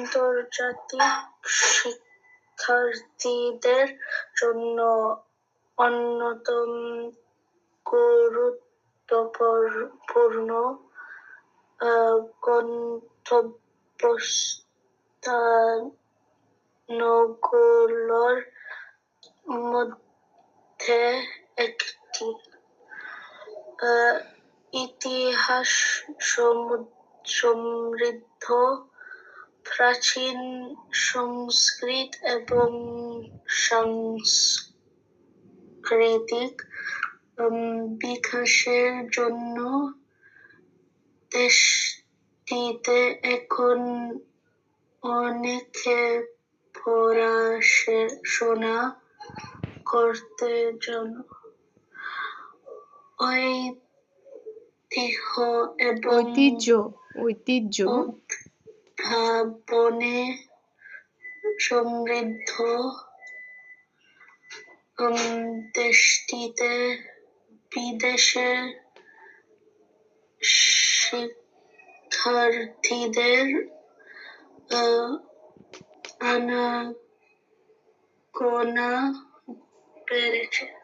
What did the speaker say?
আন্তর্জাতিক শিক্ষার্থীদের জন্য অন্যতম গুরুত্বপূর্ণ গন্তব্যস্থানগুলোর মধ্যে একটি। ইতিহাস সমৃদ্ধ প্রাচীন সংস্কৃত এবং সাংস্কৃতিক বিকাশের জন্য দেশটিতে এখন অনেকে পড়াশোনা করছেন। ঐতিহ্য উদ্ভাবনে সমৃদ্ধ দেশটিতে বিদেশি শিক্ষার্থীদের আনা আনাগোনা বেড়েছে।